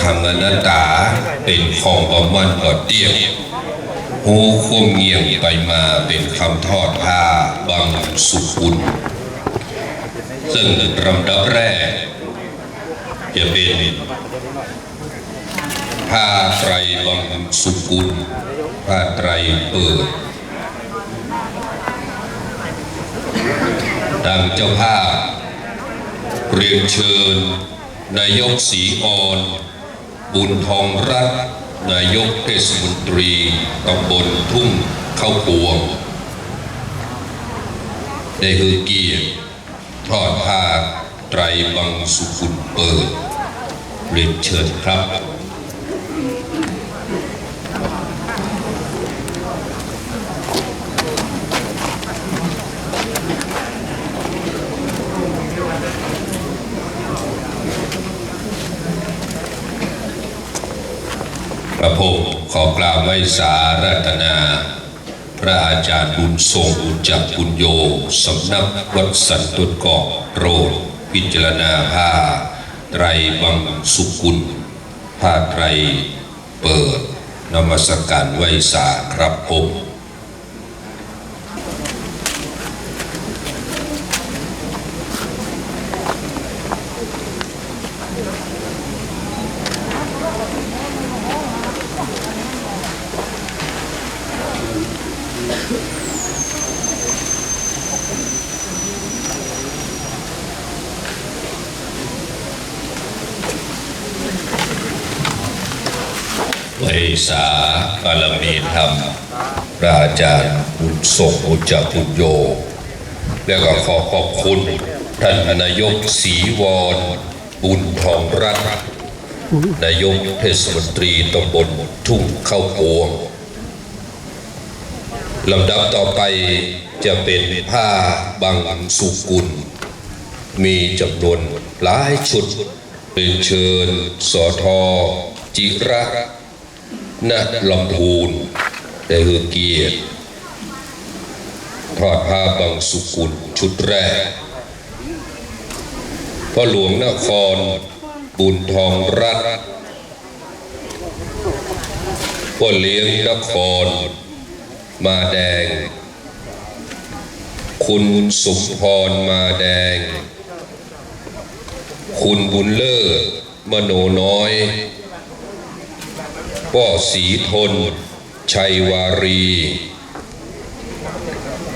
ขังอนัตตาเป็นของประมันก่อเตี้ยหูคมเงียงไปมาเป็นคำทอดผ้าบางสุขุนซึ่งลำดับแรก จะเป็นผ้าไตรบางสุกุลผ้าไตรเปิดดังเจ้าภาพเรียนเชิญนายกศรีออน บุญทองรัตนายกเทศมนตรีตำบลทุ่งเข้าปวง ได้ฮือเกียรติทอดผ้าไตรบังสุขุนเปิดเรียนเชิญครับ พระพงศ์ข อกล่าวไว้สารัตนา พระอาจารย์บุญทรงบุญจักบุญโยสำนักวัดสันตุนกาะโรดพิจารณาผ้าไตรบังสุกุล ผ้าไตรเปิดนมัสการไว้สาครับผม ไว้สาบารมีธรรม พ ระอาจารย์บุญส่งบุญจากบุญโย แล้วก็ขอขอบคุณท่านนายกศรีวรบุญทองรัตน์นายกเทศมนตรีตำบลทุ่งเข้าพวงลำดับต่อไปจะเป็นผ้าบางสุกุล มีจำนวนหลายชุดเป็นเชิญสอทอจิระณลำพูน ได้คือเกียรติทอดผ้าบางสุกุลชุดแรกพ่อหลวงนครบุญทองรัตนพ่อเลี้ยงนคร มาแดง คุณสมพรมาแดง คุณบุญเลิศมโนน้อยป้อสีทน ชัยวารี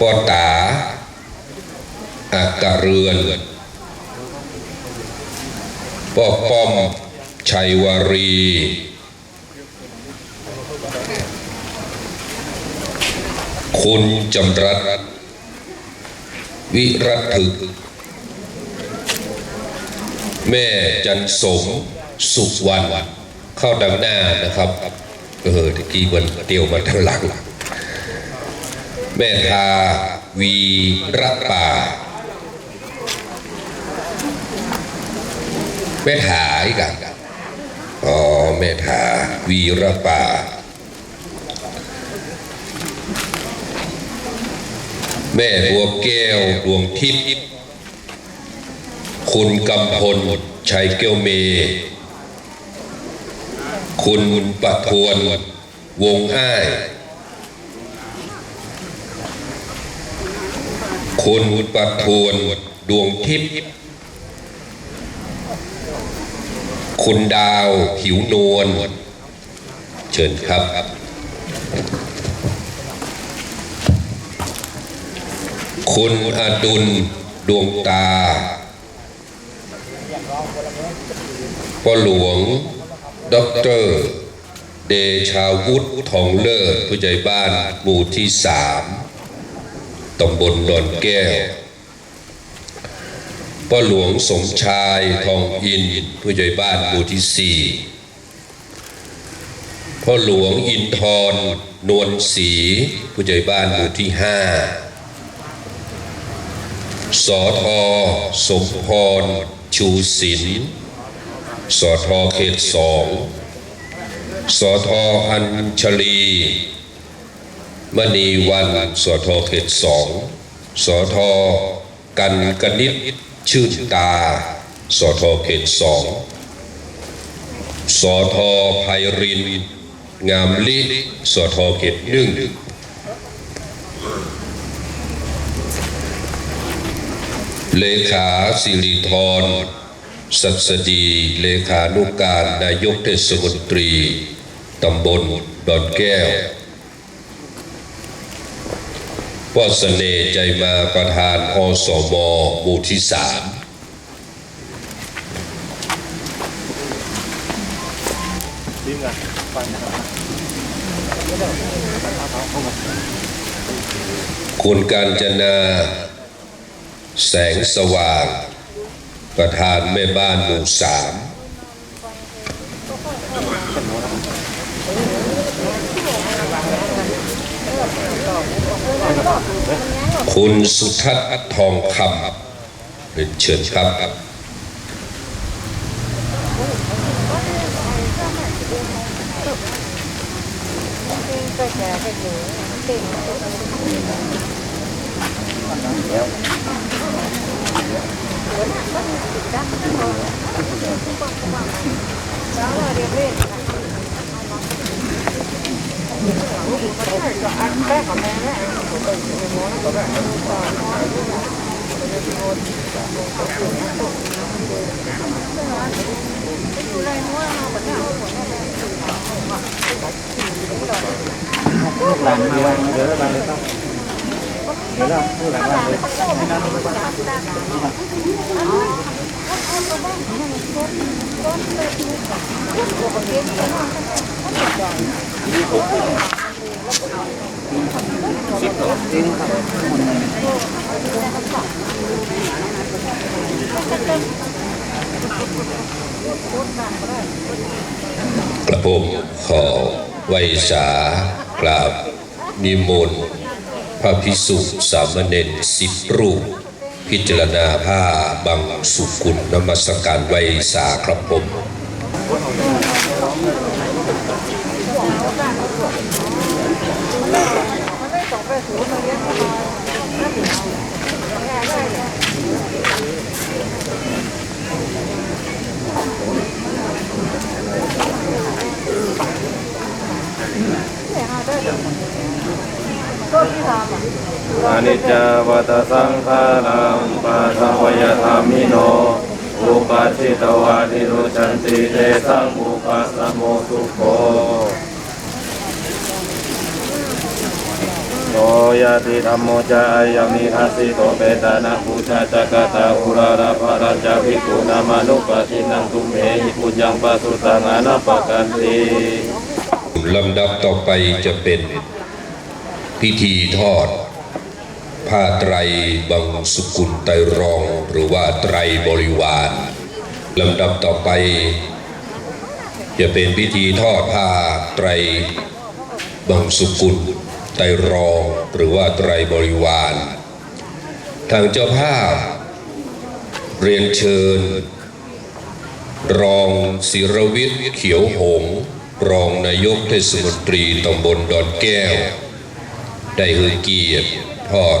ปอตาอากะเรือนปอป้อม ชัยวารี คุณจำรัดวิรัตถึก แม่จันสม สุวรรณเข้าดังหน้านะครับ เออตะกี้มันเตียวมาทางหลัง แม่ทาวีรป่าแม่ถาอีกอะอ๋อแม่ถาวีรป่าแม่บัวแก้วดวงทิพย์คุณกำพลชัยเกียวเม คุณปัทวนวงอ้าย คุณปัทวนดวงทิพย์ คุณดาวผิวนวล เชิญครับ คุณอดุลดวงตาพ่อหลวง ด็อกเตอร์เดชาวุฒิทองเลิศผู้ใหญ่บ้านหมู่ที่สามตำบลดอนแก้วพ่อหลวงสมชายทองอินผู้ใหญ่บ้านหมู่ที่สี่พ่อหลวงอินทรนวลศรีผู้ใหญ่บ้านหมู่ที่ห้าสอทอสมพร ชูศิลป์ สอทอเขตสองสอทออัญชลีมณีวันสอทอเขตสองสอทอกันกนิษชื่นตาสอทอเขตสองสอทอไพริน งามลิสอทอเขตหนึ่งเลขาสิริธร สัสดีเลขานุการนายกเทศมนตรีตำบลดอนแก้วพ่อเสน่ใจมาประธานอสมหมู่ที่สามคุณการจนา แสงสว่าง ประธานแม่บ้านหมู่สามคุณสุทัศน์ทองคำเรียนเชิญครับลูกหลานมาวางเดี๋ยวว กหลานวางเลยกระผมขอไวสากราบนิมนต์ พระภิสุสามเณรสิบรูป พิจารณาผ้าบางสุกุลนมัสการไวยสาครับผม นิจจวัตสังขารังปัสสวยธรรมิโนอุปัชชิตวานิรุชันติเตสังอุปัสโมสุโขโตยะติธรรมโมจายามิหัสสิโตเปตานะภูชาจักตาอุราราภรัญจาภิกขุนามานุปัสสินังตุมเหหิปุญญังปัสสุตังอนัปปกันติลำดับต่อไปจะเป็นพิธีทอด ผ้าไตรบังสุกุลไตรรอง หรือว่าไตรบริวารลำดับต่อไป จะเป็นพิธีทอดผ้าไตรบังสุกุลไตรรองหรือว่าไตรบริวารทางเจ้าภาพ เรียนเชิญ รองศิรวิทย์เขียวหง รองนายกเทศมนตรีตำบลดอนแก้ว ได้ให้เกียรติทอด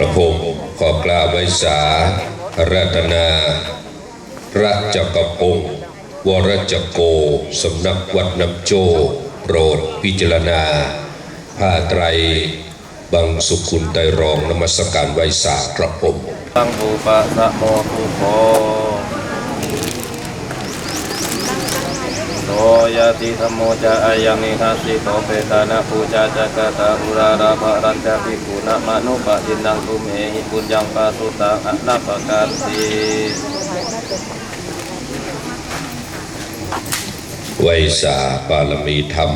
ระผมขอกล่าวไว้สารัตนา พระจักรพงศ์วรจักโก สำนักวัดน้ำโจโปรดพิจารณา ผ้าไตรบังสุขุนไตรรองนมัสการไว้สาครับผม ตังอุปะสะโมภูโภ ยะติธรรมโมจะอายังนิทัสสิโตเปตานะปูจาจักตาอุราราภรัญจภิกขุนะมนุปะจินังตุเมหิปุญญังปาสุตังอนัปการติไวยสาปารมีธรรม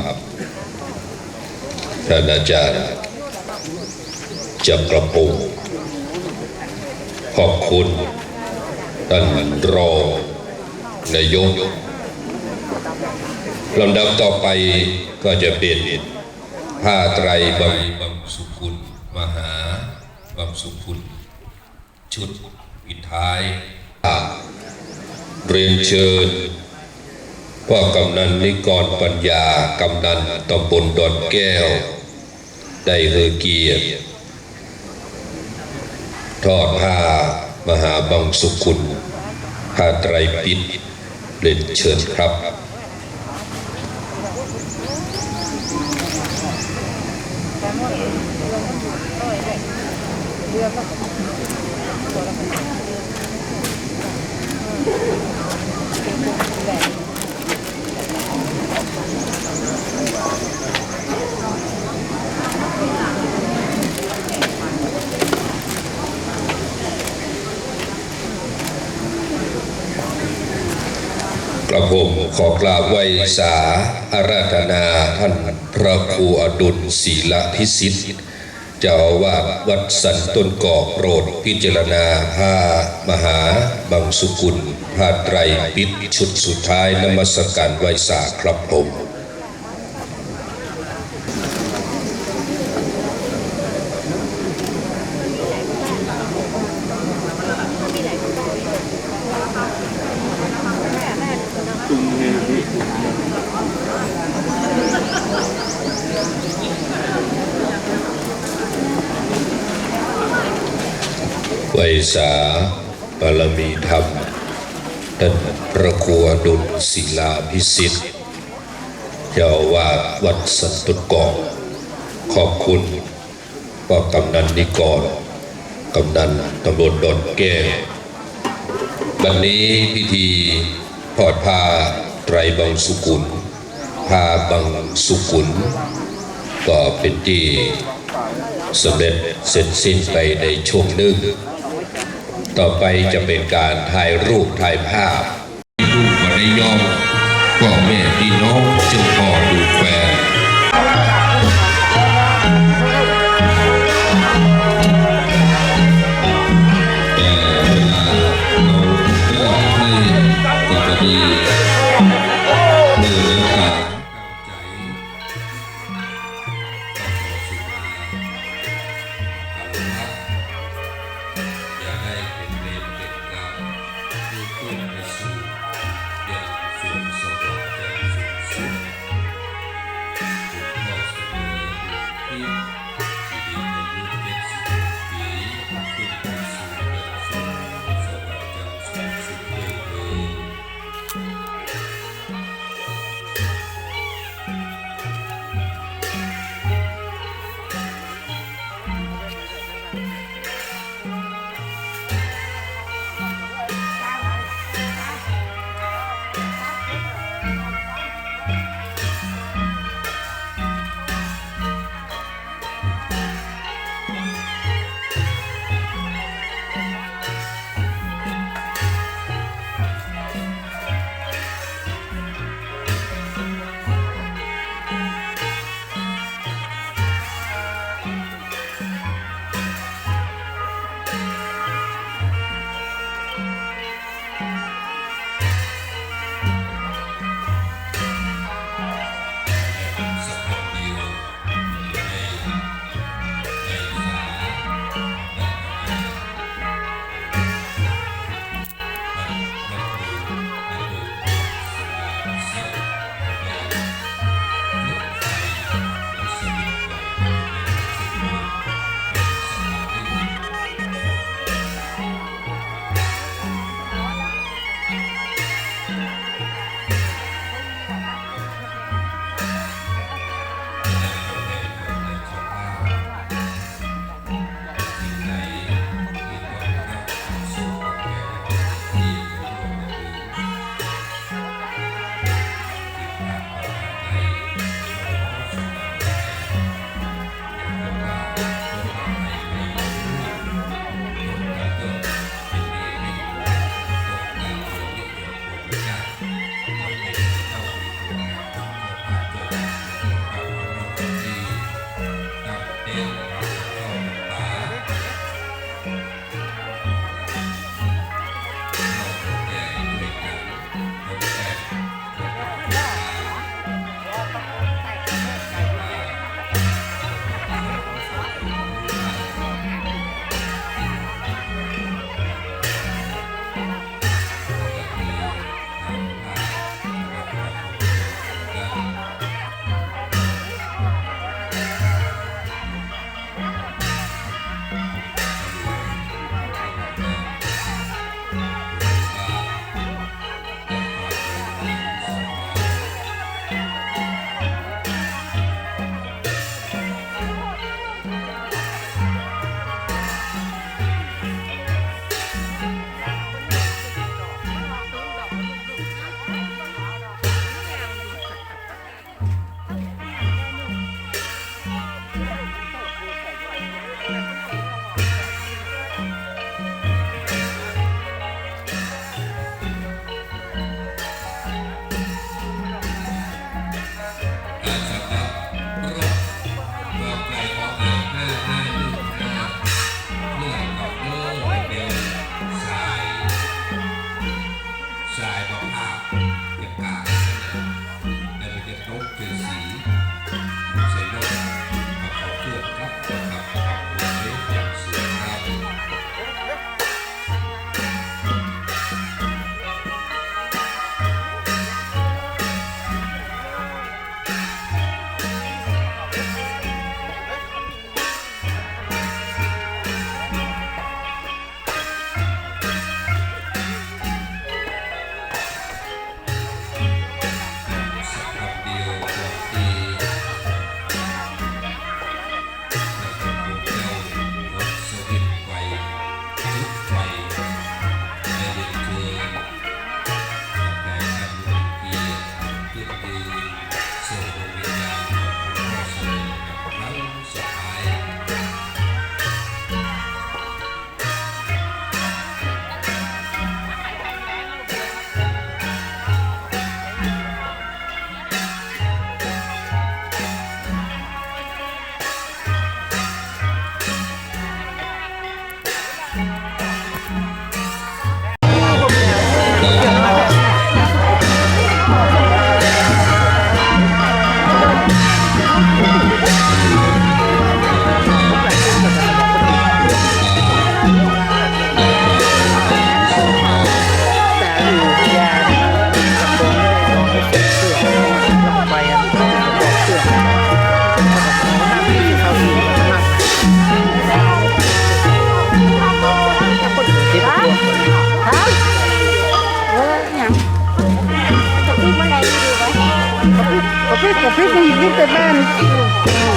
ท่านอาจารย์จักรพงศ์ขอบคุณท่านรองนายก ลำดับต่อไปก็จะเป็นผ้าไตรบังบังสุกุลมหาบังสุกุลชุดปิดท้ายเรียนเชิญพ่อกำนันนิกรปัญญากำนันตำบลดอนแก้ว ได้เฮอเกียรติทอดผ้ามหาบังสุขุลผ้าไตรปิฎกเรียนเชิญครับ กระผมขอกราบไหว้สาอาราธนาท่านพระครูอดุลศีลพิสิทธิ์ เจ้าอาวาวัดสันต้นกอกโปรดพิจารณาห้ามหาบังสุกุลผ้าไตรปิดชุดสุดท้ายนมัสการไหวสาครับผม ไวยสาบารมีธรรมท่านพระครูอดุลศิลาพิสิทธิ์เจ้าวาดวัดสันตุกองขอบคุณพ่อกำนันนิกรกำนันตำบลดอนแก้ววันนี้พิธีทอดผ้าไตรบังสุกุลผ้าบังสุกุล ก็เป็นที่สำเร็จเสร็จสิ้นไปในช่วงหนึ่ง ต่อไปจะเป็นการถ่ายรูปถ่ายภาพรูปมาได้ย่อมพ่อแม่พี่น้องเจ้าพ่อดูแฟน Fifty, fifty man.